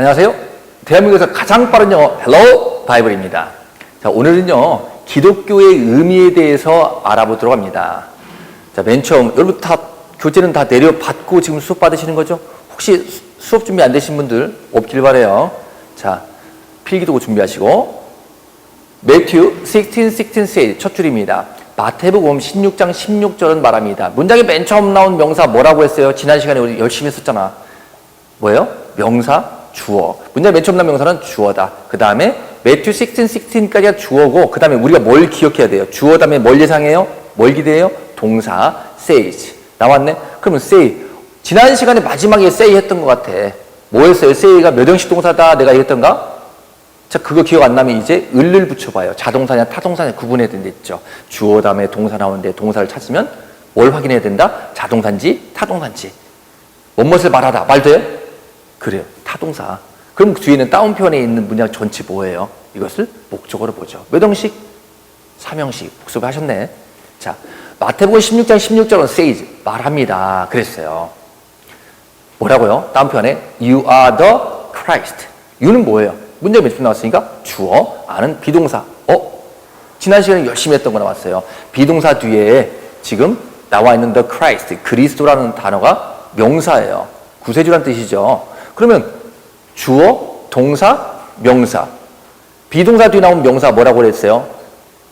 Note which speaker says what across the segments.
Speaker 1: 안녕하세요. 대한민국에서 가장 빠른 영어 헬로 바이블입니다. 자, 오늘은요. 기독교의 의미에 대해서 알아보도록 합니다. 자, 맨 처음 여러분 다 교재는 다 내려받고 지금 수업 받으시는 거죠? 혹시 수- 수업 준비 안 되신 분들 없길 바래요. 자, 필기도구 준비하시고 매튜 16, 16 says 첫 줄입니다. 마태복음 16장 16절은 말합니다. 문장의 맨 처음 나온 명사 뭐라고 했어요? 지난 시간에 우리 열심히 했었잖아. 뭐예요? 명사, 주어. 문장 맨 처음 나온 명사는 주어다. 그 다음에 매튜 16, 16까지가 주어고 그 다음에 우리가 뭘 기억해야 돼요? 주어 다음에 뭘 예상해요? 뭘 기대해요? 동사, says. 나왔네? 그러면 say. 지난 시간에 마지막에 say 했던 것 같아. 뭐였어요? say가 몇 형식 동사다 내가 얘기했던가? 자, 그거 기억 안 나면 이제 을을 붙여봐요. 자동사냐 타동사냐 구분해야 된댔죠. 주어 다음에 동사 나오는데 동사를 찾으면 뭘 확인해야 된다? 자동사인지 타동사인지. 뭔것을 말하다. 말 돼? 그래요. 타동사. 그럼 그 뒤에는 다운편에 있는 문장 전체 뭐예요? 이것을 목적어로 보죠. 몇 형식? 3형식. 복습 하셨네. 자, 마태복음 16장 16절은 says. 말합니다. 그랬어요. 뭐라고요? 다음 편에 You are the Christ. You는 뭐예요? 문제 몇번 나왔으니까 주어, 아는 비동사. 어? 지난 시간에 열심히 했던 거 나왔어요. 비동사 뒤에 지금 나와 있는 the Christ, 그리스도라는 단어가 명사예요. 구세주란 뜻이죠. 그러면 주어, 동사, 명사. 비동사 뒤에 나온 명사 뭐라고 그랬어요?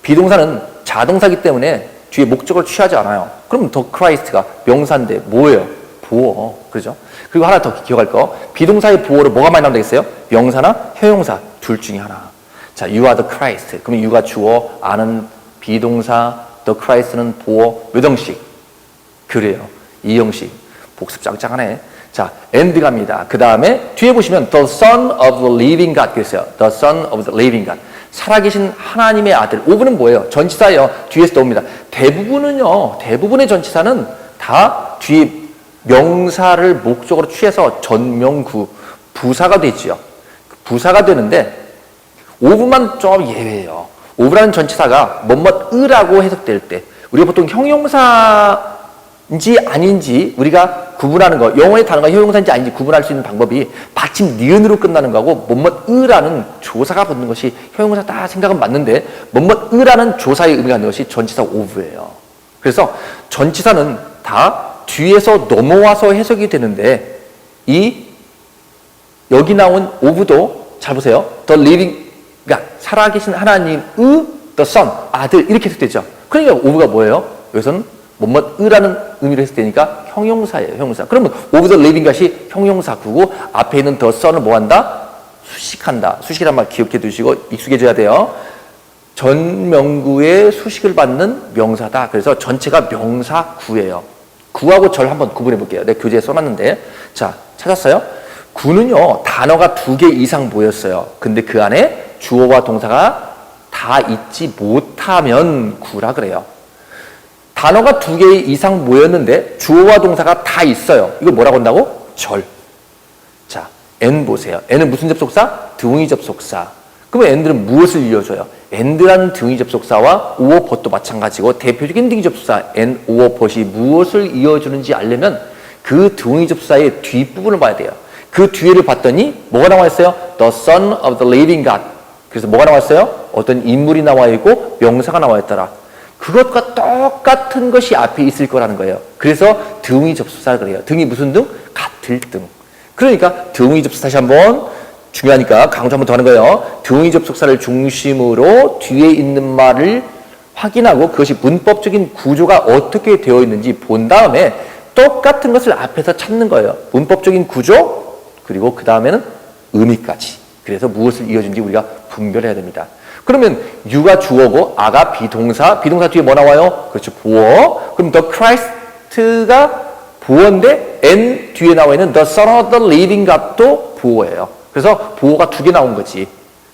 Speaker 1: 비동사는 자동사기 때문에 뒤에 목적을 취하지 않아요. 그럼 더 크라이스트가 명사인데 뭐예요? 보어. 그죠? 그리고 하나 더 기억할 거. 비동사의 보어로 뭐가 많이 나온다겠어요? 명사나 형용사 둘 중에 하나. 자, you are the Christ. 그러면 you가 주어, 아는 비동사, the Christ는 보어, 몇 형식? 그래요. 이 형식. 복습 짱짱하네. 자, and 갑니다. 그 다음에 뒤에 보시면 the son of the living God 그랬어요. the son of the living God. 살아계신 하나님의 아들. 오브는 뭐예요? 전치사예요. 뒤에서 나옵니다. 대부분은요. 대부분의 전치사는 다 뒤에 명사를 목적으로 취해서 전명구 부사가 되지요. 부사가 되는데 오브만 좀 예외예요. 오브라는 전치사가 뭐뭐으라고 해석될 때 우리가 보통 형용사 인지 아닌지 우리가 구분하는 거 영어의 단어가 형용사인지 아닌지 구분할 수 있는 방법이 받침 니은으로 끝나는 거하고 뭐뭐으라는 조사가 붙는 것이 형용사 다 생각은 맞는데 뭐뭐으라는 조사의 의미가 있는 것이 전치사 오브예요. 그래서 전치사는 다 뒤에서 넘어와서 해석이 되는데 이 여기 나온 오브도 잘 보세요. The living 그러니까 살아계신 하나님의 the son 아들 이렇게 해석되죠. 그러니까 오브가 뭐예요? 여기서는 뭐뭐으라는 의미로 해석되니까 형용사예요. 형용사. 그러면 over the living 것이 형용사구고 앞에 있는 the son을 뭐한다? 수식한다. 수식이란 말 기억해 두시고 익숙해져야 돼요. 전명구의 수식을 받는 명사다. 그래서 전체가 명사구예요. 구하고 절 한번 구분해 볼게요. 내 교재에 써놨는데. 자, 찾았어요? 구는요, 단어가 두 개 이상 모였어요. 근데 그 안에 주어와 동사가 다 있지 못하면 구라 그래요. 단어가 두 개 이상 모였는데 주어와 동사가 다 있어요. 이걸 뭐라고 한다고? 절. 자, n 보세요. n은 무슨 접속사? 등위 접속사. 그러면 n들은 무엇을 이어줘요? n드라는 등위 접속사와 오어 벗도 마찬가지고 대표적인 등위 접속사 n 오어 벗이 무엇을 이어주는지 알려면 그 등위 접속사의 뒷부분을 봐야 돼요. 그 뒤에를 봤더니 뭐가 나와 있어요? The Son of the Living God. 그래서 뭐가 나와 있어요? 어떤 인물이 나와 있고 명사가 나와 있더라. 그것과 똑같은 것이 앞에 있을 거라는 거예요. 그래서 등위 접속사를 그래요. 등이 무슨 등? 같을 등. 그러니까 등위 접속사 다시 한번 중요하니까 강조 한번 더 하는 거예요. 등위 접속사를 중심으로 뒤에 있는 말을 확인하고 그것이 문법적인 구조가 어떻게 되어 있는지 본 다음에 똑같은 것을 앞에서 찾는 거예요. 문법적인 구조 그리고 그 다음에는 의미까지. 그래서 무엇을 이어준지 우리가 분별해야 됩니다. 그러면 유가 주어고 아가 비동사, 비동사 뒤에 뭐 나와요? 그렇죠. 보어. 그럼 the Christ가 보어인데 n 뒤에 나와 있는 the Son of the Living God도 보어예요. 그래서 보어가 두 개 나온 거지.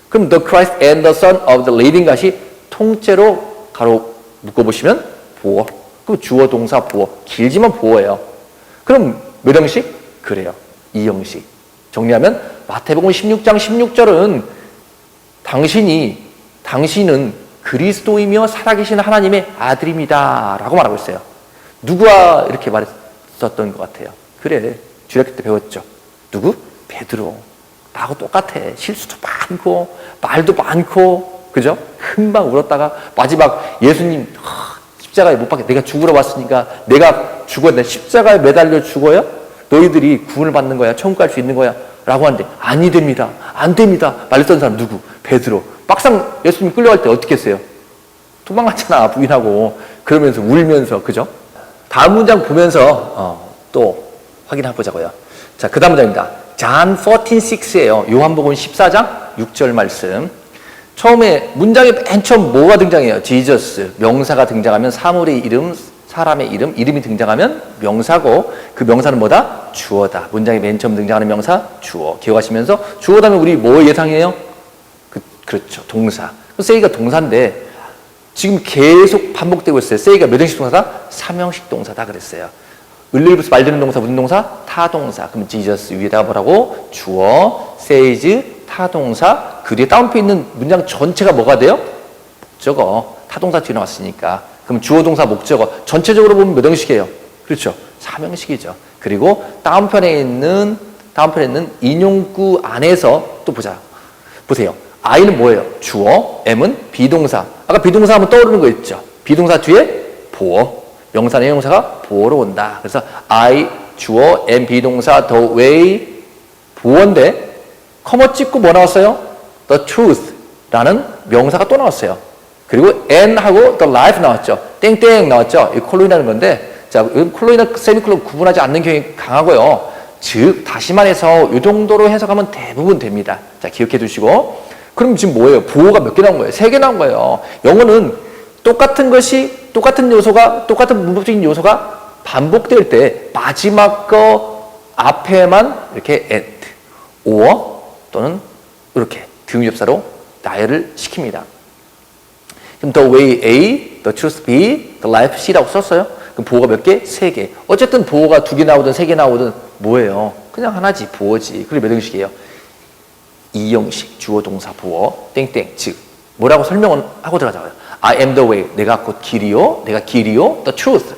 Speaker 1: 그럼 the Christ and the Son of the Living God이 통째로 가로 묶어보시면 보어. 그럼 주어, 동사, 보어. 길지만 보어예요. 그럼 몇 형식? 그래요. 이 형식. 정리하면 마태복음 16장 16절은 당신이 당신은 그리스도이며 살아계신 하나님의 아들입니다. 라고 말하고 있어요. 누구와 이렇게 말했었던 것 같아요. 그래. 주일학교 때 배웠죠. 누구? 베드로. 나하고 똑같아. 실수도 많고, 말도 많고, 그죠? 금방 울었다가 마지막 예수님 하, 십자가에 못 박혀. 내가 죽으러 왔으니까 내가 죽어야 돼. 십자가에 매달려 죽어야 너희들이 구원을 받는 거야. 천국 갈 수 있는 거야. 라고 하는데 아니 됩니다. 안 됩니다. 말렸던 사람 누구? 베드로. 막상 예수님 끌려갈 때 어떻게 했어요? 도망갔잖아 부인하고 그러면서 울면서 그죠? 다음 문장 보면서 어, 또 확인해 보자고요. 자, 그 다음 문장입니다. John 14:6예요. 요한복음 14장 6절 말씀. 처음에 문장의 맨 처음 뭐가 등장해요? Jesus 명사가 등장하면 사물의 이름, 사람의 이름, 이름이 등장하면 명사고 그 명사는 뭐다? 주어다. 문장의 맨 처음 등장하는 명사 주어. 기억하시면서 주어다면 우리 뭐 예상해요? 그, 그렇죠. 동사. 세이가 동사인데 지금 계속 반복되고 있어요. 세이가 몇 형식 동사다? 삼형식 동사다 그랬어요. 을릴부스 말되는 동사 무슨 동사? 타동사. 그럼 Jesus 위에다가 뭐라고? 주어, says, 타동사. 그 뒤에 다운표 있는 문장 전체가 뭐가 돼요? 목적어. 타동사 뒤에 나왔으니까. 그럼 주어, 동사, 목적어. 전체적으로 보면 몇 형식이에요? 그렇죠. 삼형식이죠. 그리고 다운편에 있는 다운편에 있는 인용구 안에서 또 보자. 보세요. I는 뭐예요? 주어, M은 비동사. 아까 비동사 하면 떠오르는 거 있죠? 비동사 뒤에 보어. 명사나 형사가 보어로 온다. 그래서 I, 주어, M, 비동사, the way, 보어인데, 커머 찍고 뭐 나왔어요? The truth 라는 명사가 또 나왔어요. 그리고 and 하고 the life 나왔죠. 땡땡 나왔죠. 이 콜로이라는 건데, 자, 콜로이나 세미콜론 구분하지 않는 경향이 강하고요. 즉, 다시 말해서 이 정도로 해석하면 대부분 됩니다. 자, 기억해 두시고. 그럼 지금 뭐예요? 보호가 몇 개 나온 거예요? 세 개 나온 거예요. 영어는 똑같은 것이, 똑같은 요소가, 똑같은 문법적인 요소가 반복될 때 마지막 거 앞에만 이렇게 at, or 또는 이렇게 등유접사로 나열을 시킵니다. 그럼 the way A, the truth B, the life C라고 썼어요. 그럼 보호가 몇 개? 세 개. 어쨌든 보호가 두 개 나오든 세 개 나오든 뭐예요? 그냥 하나지, 보호지. 그게 몇 형식이에요? 이형식, 주어, 동사, 보어, 땡땡. 즉, 뭐라고 설명을 하고 들어가자고요. I am the way. 내가 곧 길이요. 내가 길이요. The truth.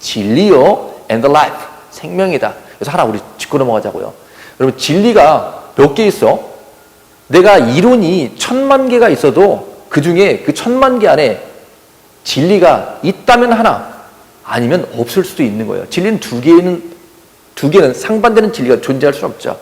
Speaker 1: 진리요. And the life. 생명이다. 그래서 하나 우리 짚고 넘어가자고요. 여러분, 진리가 몇 개 있어? 내가 이론이 천만 개가 있어도 그 중에 그 천만 개 안에 진리가 있다면 하나, 아니면 없을 수도 있는 거예요. 진리는 두 개는, 두 개는 상반되는 진리가 존재할 수 없죠.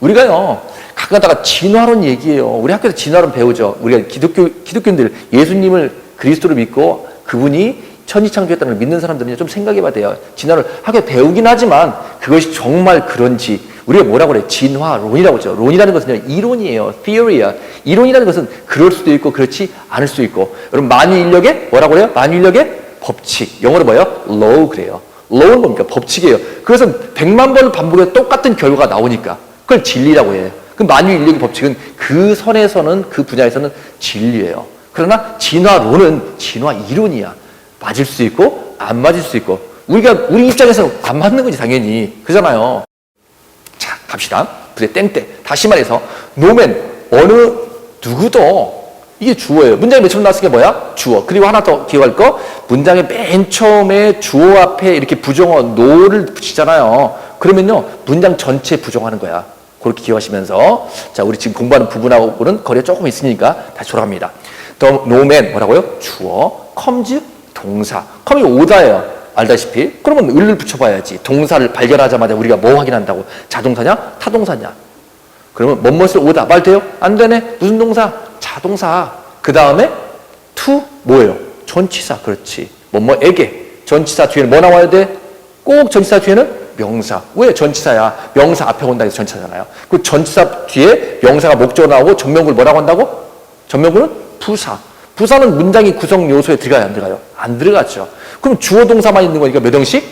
Speaker 1: 우리가요, 가끔 가다가 진화론 얘기해요. 우리 학교에서 진화론 배우죠. 우리가 기독교, 기독교인들 예수님을 그리스도로 믿고 그분이 천지창조했다는 걸 믿는 사람들은 좀 생각해 봐야 돼요. 진화를 학교에 배우긴 하지만 그것이 정말 그런지 우리가 뭐라고 그래? 진화론이라고 하죠. 론이라는 것은 이론이에요. theory야. 이론이라는 것은 그럴 수도 있고 그렇지 않을 수도 있고. 여러분 만유인력의 뭐라고 그래요? 만유인력의 법칙. 영어로 뭐예요? law 그래요. law는 뭡니까? 법칙이에요. 그래서 백만 번을 반복해서 똑같은 결과가 나오니까 그걸 진리라고 해요. 그 만유 인력의 법칙은 그 선에서는 그 분야에서는 진리예요. 그러나 진화론은 진화 이론이야. 맞을 수 있고 안 맞을 수 있고 우리가 우리 입장에서 안 맞는 거지 당연히 그잖아요. 자 갑시다. 부대 땡땡. 다시 말해서 노맨 어느 누구도 이게 주어예요. 문장이 맨 처음 나왔으니까 뭐야? 주어. 그리고 하나 더 기억할 거 문장의 맨 처음에 주어 앞에 이렇게 부정어 노를 붙이잖아요. 그러면요 문장 전체 부정하는 거야. 그렇게 기억하시면서 자 우리 지금 공부하는 부분하고는 거리가 조금 있으니까 다시 돌아갑니다. 더 노맨 뭐라고요? 주어 comes 동사 컴이 오다예요. 알다시피 그러면 을을 붙여봐야지. 동사를 발견하자마자 우리가 뭐 확인한다고? 자동사냐? 타동사냐? 그러면 뭐뭇을 오다 말 돼요? 안 되네. 무슨 동사? 자동사. 그 다음에 to 뭐예요? 전치사. 그렇지. 뭐뭐에게 전치사 뒤에는 뭐 나와야 돼? 꼭 전치사 뒤에는 명사. 왜 전치사야? 명사 앞에 온다 해서 전치사잖아요. 그 전치사 뒤에 명사가 목적어 나오고 전명구를 뭐라고 한다고? 전명구는 부사. 부사는 문장의 구성 요소에 들어가요, 안 들어가요? 안 들어갔죠. 그럼 주어 동사만 있는 거니까 몇 형식?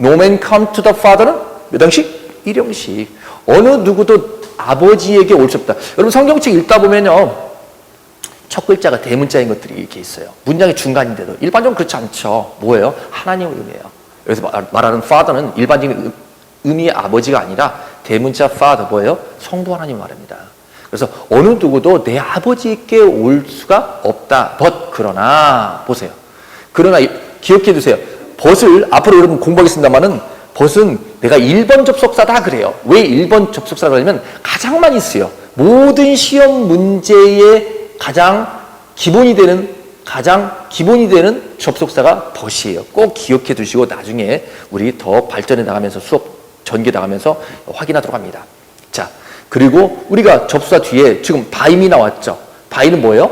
Speaker 1: No man come to the father는 몇 형식? 일형식. 어느 누구도 아버지에게 올 수 없다. 여러분 성경책 읽다 보면요. 첫 글자가 대문자인 것들이 이렇게 있어요. 문장의 중간인데도 일반적으로 그렇지 않죠. 뭐예요? 하나님을 의미해요. 여기서 말- 말하는 father는 일반적인 의미의 아버지가 아니라 대문자 father 뭐예요? 성부 하나님 말입니다. 그래서 어느 누구도 내 아버지께 올 수가 없다. but 그러나 보세요. 그러나 이- 기억해 두세요. 벗을 앞으로 여러분 공부하겠습니다만은 벗은 내가 1번 접속사다 그래요. 왜 1번 접속사가 그러냐면 가장 많이 쓰여. 모든 시험 문제의 가장 기본이 되는 가장 기본이 되는 접속사가 벗이에요. 꼭 기억해 두시고 나중에 우리 더 발전해 나가면서 수업 전개 나가면서 확인하도록 합니다. 자, 그리고 우리가 접수사 뒤에 지금 바이미 나왔죠. 바이는 뭐예요?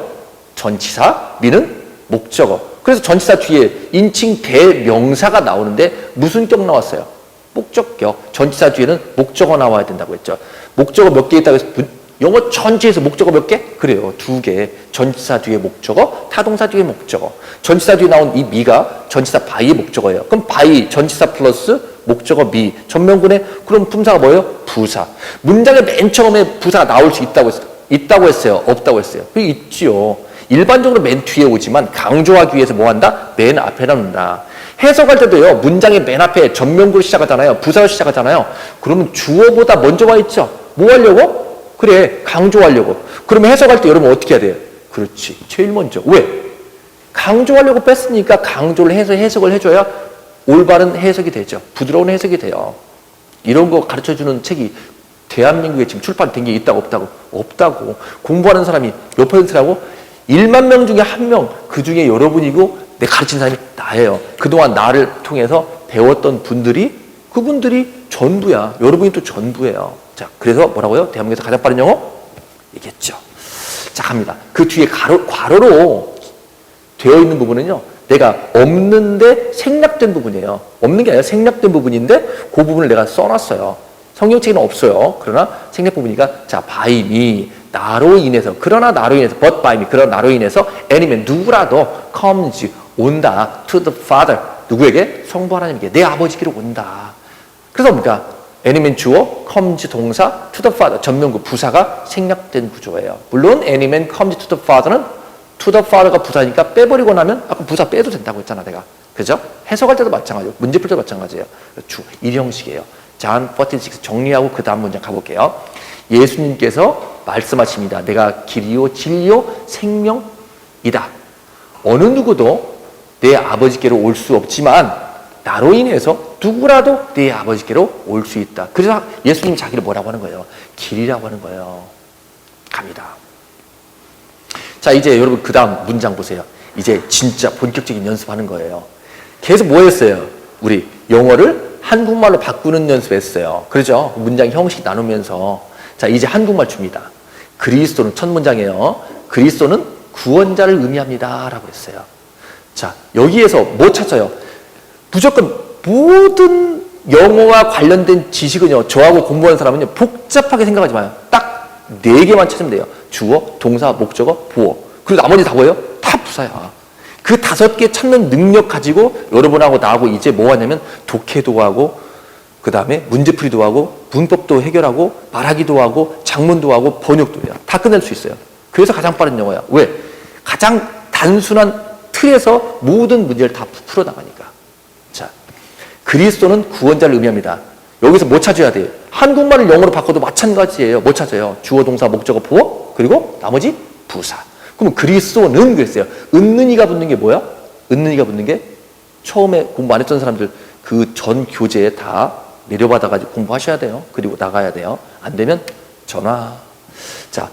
Speaker 1: 전치사, 미는 목적어. 그래서 전치사 뒤에 인칭 대명사가 나오는데 무슨 격 나왔어요? 목적격. 전치사 뒤에는 목적어 나와야 된다고 했죠. 목적어 몇 개 있다고 해서 문- 영어 전체에서 목적어 몇 개? 그래요. 두 개. 전치사 뒤에 목적어, 타동사 뒤에 목적어. 전치사 뒤에 나온 이 미가 전치사 바이의 목적어예요. 그럼 바이 전치사 플러스 목적어 미 전명군의 그럼 품사가 뭐예요? 부사. 문장의 맨 처음에 부사가 나올 수 있다고 했어요. 있다고 했어요. 없다고 했어요. 그 있지요. 일반적으로 맨 뒤에 오지만 강조하기 위해서 뭐 한다? 맨 앞에 놓는다. 해석할 때도요. 문장의 맨 앞에 전명구로 시작하잖아요. 부사로 시작하잖아요. 그러면 주어보다 먼저 와 있죠. 뭐 하려고? 그래. 강조하려고. 그러면 해석할 때 여러분 어떻게 해야 돼요? 그렇지. 제일 먼저. 왜? 강조하려고 뺐으니까 강조를 해서 해석을 해줘야 올바른 해석이 되죠. 부드러운 해석이 돼요. 이런 거 가르쳐 주는 책이 대한민국에 지금 출판된 게 있다고 없다고? 없다고. 공부하는 사람이 몇 퍼센트라고? 1만 명 중에 한 명, 그 중에 여러분이고 내 가르친 사람이 나예요. 그동안 나를 통해서 배웠던 분들이 그분들이 전부야. 여러분이 또 전부예요. 자, 그래서 뭐라고요? 대한민국에서 가장 빠른 영어? 얘기했죠. 자, 갑니다. 그 뒤에 가로, 괄호로 되어 있는 부분은요. 내가 없는데 생략된 부분이에요. 없는 게 아니라 생략된 부분인데 그 부분을 내가 써놨어요. 성경책에는 없어요. 그러나 생략 부분이니까 자 by me 나로 인해서 그러나 나로 인해서 but by me 그러나 나로 인해서 아니면 누구라도 comes 온다 to the father 누구에게 성부 하나님께 내 아버지께로 온다. 그래서 뭡니까? 아니면 주어 comes 동사 the father. 전명구 부사가 생략된 구조예요. 물론 to the father는 to the father가 부사니까 빼버리고 나면 아까 부사 빼도 된다고 했잖아 내가. 그죠? 해석할 때도 마찬가지고 문제 풀 때도 마찬가지예요. 주 일형식이에요. 잔 46 정리하고 그 다음 문장 가볼게요. 예수님께서 말씀하십니다. 내가 길이요 진리요 생명이다. 어느 누구도 내 아버지께로 올 수 없지만 나로 인해서 누구라도 내 아버지께로 올 수 있다 그래서 예수님 자기를 뭐라고 하는 거예요 길이라고 하는 거예요 갑니다 자, 이제 여러분 그 다음 문장 보세요. 이제 진짜 본격적인 연습하는 거예요. 계속 뭐 했어요? 우리 영어를 한국말로 바꾸는 연습했어요. 그러죠? 문장 형식 나누면서. 자, 이제 한국말 줍니다. 그리스도는 첫 문장이에요. 그리스도는 구원자를 의미합니다. 라고 했어요. 자, 여기에서 뭐 찾아요? 무조건 모든 영어와 관련된 지식은요, 저하고 공부하는 사람은요, 복잡하게 생각하지 마요. 딱 네 개만 찾으면 돼요. 주어, 동사, 목적어, 보어. 그리고 나머지 다 뭐예요? 다 부사야. 그 다섯 개 찾는 능력 가지고 여러분하고 나하고 이제 뭐 하냐면 독해도 하고, 그 다음에 문제풀이도 하고, 문법도 해결하고, 말하기도 하고, 작문도 하고, 번역도 해요. 다 끝낼 수 있어요. 그래서 가장 빠른 영어야. 왜? 가장 단순한 틀에서 모든 문제를 다 풀어나가니까. 자, 그리스도는 구원자를 의미합니다. 여기서 뭐 찾아야 돼요? 한국말을 영어로 바꿔도 마찬가지예요. 뭐 찾아요? 주어, 동사, 목적어, 보어, 그리고 나머지 부사. 그러면 그리스도는 그랬어요. 은는 이가 붙는 게 뭐야? 은는 이가 붙는 게 처음에 공부 안 했던 사람들 그 전 교재에 다 내려받아가지고 공부하셔야 돼요. 그리고 나가야 돼요. 안 되면 전화. 자,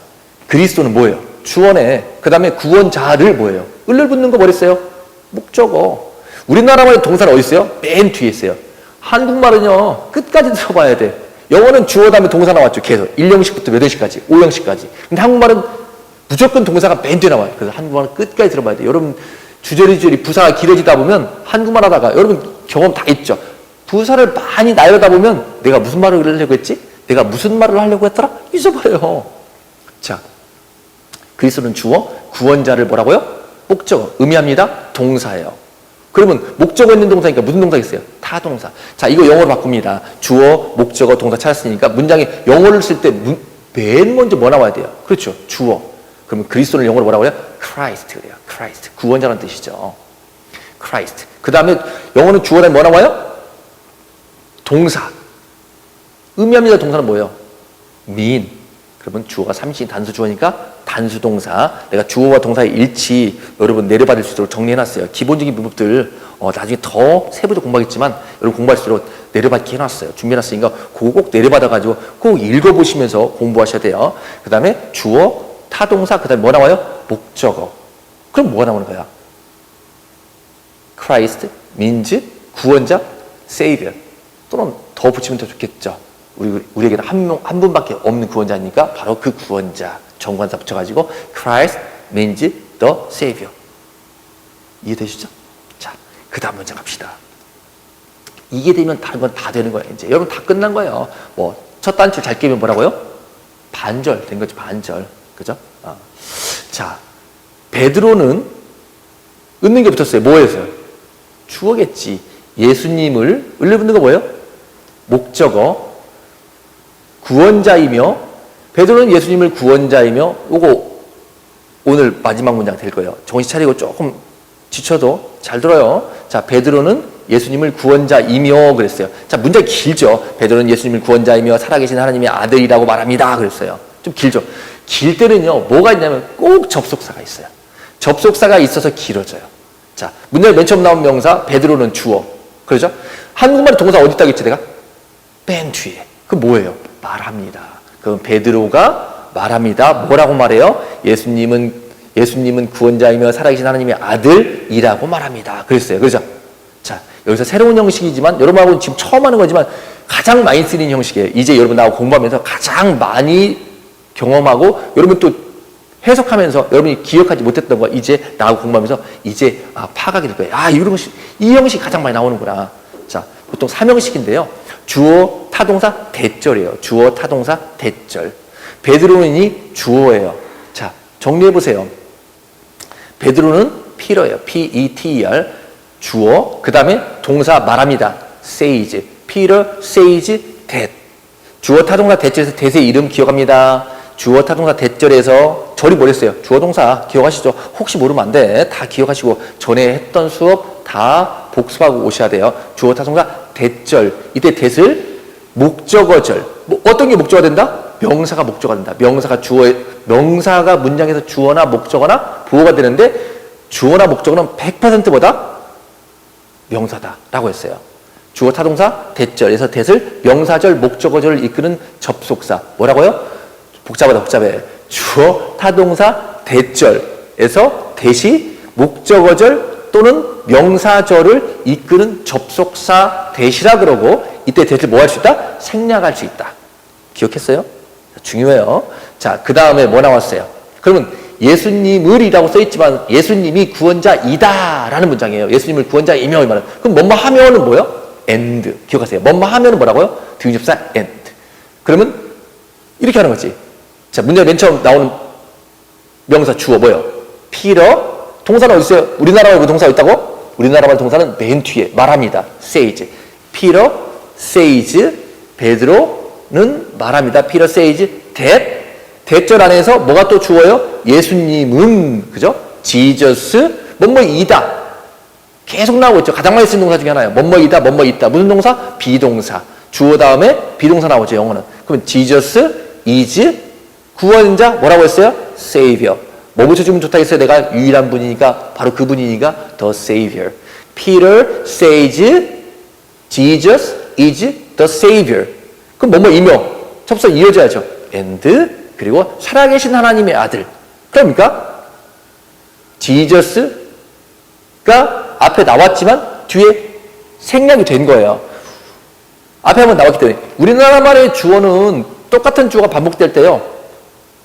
Speaker 1: 그리스도는 뭐예요? 주원에 그 다음에 구원자를 뭐예요? 을을 붙는 거 뭐랬어요? 목적어. 우리나라말의 동사는 어디 있어요? 맨 뒤에 있어요. 한국말은요 끝까지 들어봐야 돼. 영어는 주어 다음에 동사 나왔죠. 계속 1형식부터 몇 형식까지, 5형식까지. 근데 한국말은 무조건 동사가 맨 뒤에 나와요. 그래서 한국말은 끝까지 들어봐야 돼. 여러분 주저리주저리 부사가 길어지다 보면 한국말 하다가 여러분 경험 다 있죠. 부사를 많이 나열하다 보면 내가 무슨 말을 하려고 했지? 내가 무슨 말을 하려고 했더라? 잊어버려요. 자, 그리스도는 주어, 구원자를 뭐라고요? 목적어, 의미합니다. 동사예요. 그러면 목적어 있는 동사니까 무슨 동사 있어요? 타동사. 자, 이거 영어로 바꿉니다. 주어, 목적어, 동사 찾았으니까 문장에 영어를 쓸 때 맨 먼저 뭐 나와야 돼요? 그렇죠. 주어. 그러면 그리스도를 영어로 뭐라고 해요? Christ 그래요. Christ. 구원자라는 뜻이죠. Christ. 그 다음에 영어는 주어 다음에 뭐 나와요? 동사. 의미합니다. 동사는 뭐예요? mean. 그러면 주어가 삼신 단수 주어니까 단수 동사. 내가 주어와 동사의 일치 여러분 내려받을 수 있도록 정리해놨어요. 기본적인 문법들 어, 나중에 더 세부적 공부하겠지만 여러분 공부할수록 내려받기 해놨어요. 준비해놨으니까 그거 꼭 내려받아가지고 꼭 읽어보시면서 공부하셔야 돼요. 그 다음에 주어, 타동사, 그 다음에 뭐 나와요? 목적어. 그럼 뭐가 나오는 거야? Christ means 구원자, Savior. 또는 더 붙이면 더 좋겠죠. 우리, 우리에게는 한, 명, 한 분밖에 없는 구원자니까 바로 그 구원자. 정관사 붙여가지고 Christ means the Savior. 이해되시죠? 자, 그 다음 문제 갑시다. 이게 되면 다른 건 다 되는 거예요. 이제 여러분 다 끝난 거예요. 뭐 첫 단추 잘 끼면 뭐라고요? 반절 된 거지 반절. 그죠? 어. 자, 베드로는 얻는 게 붙었어요. 뭐였어요? 주어겠지. 예수님을 을려 붙는 거 뭐예요? 목적어 구원자이며 베드로는 예수님을 구원자이며 요거 오늘 마지막 문장 될 거예요. 정신 차리고 조금 지쳐도 잘 들어요. 자, 베드로는 예수님을 구원자이며 그랬어요. 자, 문제 길죠. 베드로는 예수님을 구원자이며 살아계신 하나님의 아들이라고 말합니다. 그랬어요. 좀 길죠. 길 때는요, 뭐가 있냐면 꼭 접속사가 있어요. 접속사가 있어서 길어져요. 자, 문제 맨 처음 나온 명사, 베드로는 주어. 그러죠? 한국말의 동사 어디 있다겠지, 내가? 맨 뒤에. 그 뭐예요? 말합니다. 그럼 베드로가 말합니다. 뭐라고 말해요? 예수님은 예수님은 구원자이며 살아계신 하나님의 아들이라고 말합니다. 그랬어요. 그렇죠? 자, 여기서 새로운 형식이지만 여러분하고는 지금 처음 하는 거지만 가장 많이 쓰는 형식이에요. 이제 여러분 나하고 공부하면서 가장 많이 경험하고 여러분 또 해석하면서 여러분이 기억하지 못했던 거 이제 나하고 공부하면서 이제 아, 파악하게 될 거예요. 아, 이런 것이 이 형식 가장 많이 나오는구나. 자, 보통 삼형식인데요. 주어, 타동사, 대절이에요. 주어, 타동사, 대절. 베드로는이 주어예요. 자, 정리해 보세요. 베드로는 피러예요. P-E-T-E-R. 주어. 그 다음에 동사 말합니다. says. Peter says that. 주어 타동사 대절에서 대세 이름 기억합니다. 주어 타동사 대절에서 절이 뭐랬어요? 주어 동사 기억하시죠? 혹시 모르면 안 돼. 다 기억하시고 전에 했던 수업 다 복습하고 오셔야 돼요. 주어 타동사 대절. 이때 대을 목적어절. 뭐 어떤 게 목적어가 된다? 명사가 목적어가 된다. 명사가 주어 명사가 문장에서 주어나 목적어나 부호가 되는데 주어나 목적어는 100%보다 명사다라고 했어요. 주어 타동사 대절에서 대을 명사절 목적어절을 이끄는 접속사 뭐라고요? 복잡하다 복잡해. 주어 타동사 대절에서 대시 목적어절 또는 명사절을 이끄는 접속사 대시라 그러고 이때 대를 뭐 할 수 있다? 생략할 수 있다. 기억했어요? 중요해요. 자, 그 다음에 뭐 나왔어요? 그러면 예수님을이라고 써있지만 예수님이 구원자이다라는 문장이에요. 예수님을 구원자이며 이 말은. 그럼 뭐뭐 하면은 뭐요? and. 기억하세요. 뭐뭐 하면은 뭐라고요? 뒤집사 and. 그러면 이렇게 하는 거지. 자, 문제 맨 처음 나오는 명사 주어 뭐요? 피러. 동사는 어디 있어요? 우리나라에 그 동사 있다고? 우리나라 말 동사는 맨 뒤에 말합니다. says. 피러, says. 베드로는 말합니다. 피러 says that. 대절 안에서 뭐가 또 주어요? 예수님은 그죠? Jesus 뭐뭐이다. 계속 나오고 있죠. 가장 많이 쓰는 동사 중에 하나예요. 뭐뭐이다, 뭐뭐 있다. 무슨 동사? 비동사. 주어 다음에 비동사 나오죠. 영어는. 그럼 Jesus is 구원자 뭐라고 했어요? Savior. 뭐 붙여주면 좋다 했어요. 내가 유일한 분이니까 바로 그분이니까 the Savior. Peter says Jesus is the Savior. 그럼 뭐뭐이며 접속 이어져야죠. and 그리고 살아계신 하나님의 아들. 그러니까 지저스가 앞에 나왔지만 뒤에 생략이 된 거예요. 앞에 한번 나왔기 때문에 우리나라 말의 주어는 똑같은 주어가 반복될 때요.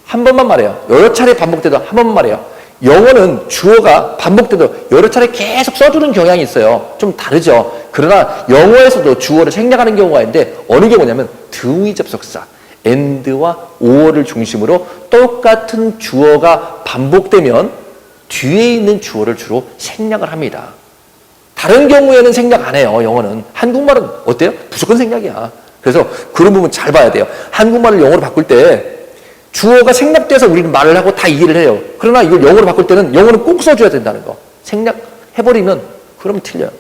Speaker 1: 한 번만 말해요. 여러 차례 반복돼도 한 번만 말해요. 영어는 주어가 반복돼도 여러 차례 계속 써주는 경향이 있어요. 좀 다르죠. 그러나 영어에서도 주어를 생략하는 경우가 있는데 어느 경우냐면 등위 접속사. and와 or를 중심으로 똑같은 주어가 반복되면 뒤에 있는 주어를 주로 생략을 합니다. 다른 경우에는 생략 안 해요. 영어는. 한국말은 어때요? 무조건 생략이야. 그래서 그런 부분 잘 봐야 돼요. 한국말을 영어로 바꿀 때 주어가 생략돼서 우리는 말을 하고 다 이해를 해요. 그러나 이걸 영어로 바꿀 때는 영어는 꼭 써줘야 된다는 거. 생략해버리면 그러면 틀려요.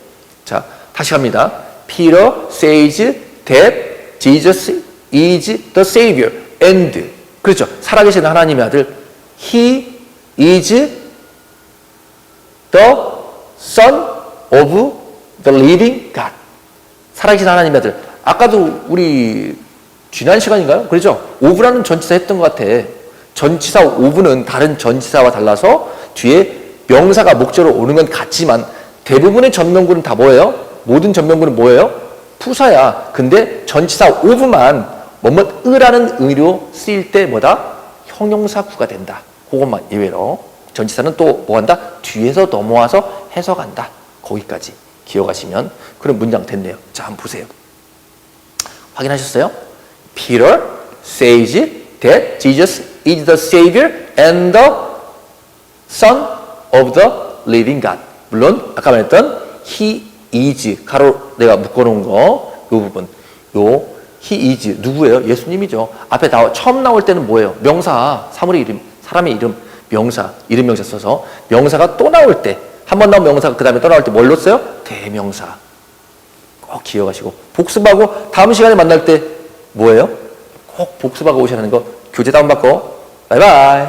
Speaker 1: 자, 다시 갑니다. Peter says that Jesus is the Savior and 그렇죠. 살아계신 하나님의 아들 He is the Son of the living God. 살아계신 하나님의 아들. 아까도 우리 지난 시간인가요? 그렇죠? 오브라는 전치사 했던 것 같아. 전치사 오브는 다른 전치사와 달라서 뒤에 명사가 목적으로 오는 건 같지만 대부분의 전명구는 다 뭐예요? 모든 전명구는 뭐예요? 부사야. 근데 전치사 오브만 뭐뭐 으라는 의로 쓰일 때 뭐다? 형용사 구가 된다. 그것만 예외로. 전치사는 또 뭐 한다? 뒤에서 넘어와서 해석한다. 거기까지 기억하시면 그런 문장 됐네요. 자, 한번 보세요. 확인하셨어요? Peter says that Jesus is the Savior and the Son of the Living God. 물론 아까 말했던 He is 가로 내가 묶어놓은 거 이 부분 요 He is 누구예요? 예수님이죠. 앞에 나와 처음 나올 때는 뭐예요? 명사 사물의 이름 사람의 이름 명사 이름 명사 써서 명사가 또 나올 때 한 번 나온 명사가 그 다음에 또 나올 때 뭘로 써요? 대명사. 꼭 기억하시고 복습하고 다음 시간에 만날 때 뭐예요? 꼭 복습하고 오시라는 거. 교재 다운받고 바이바이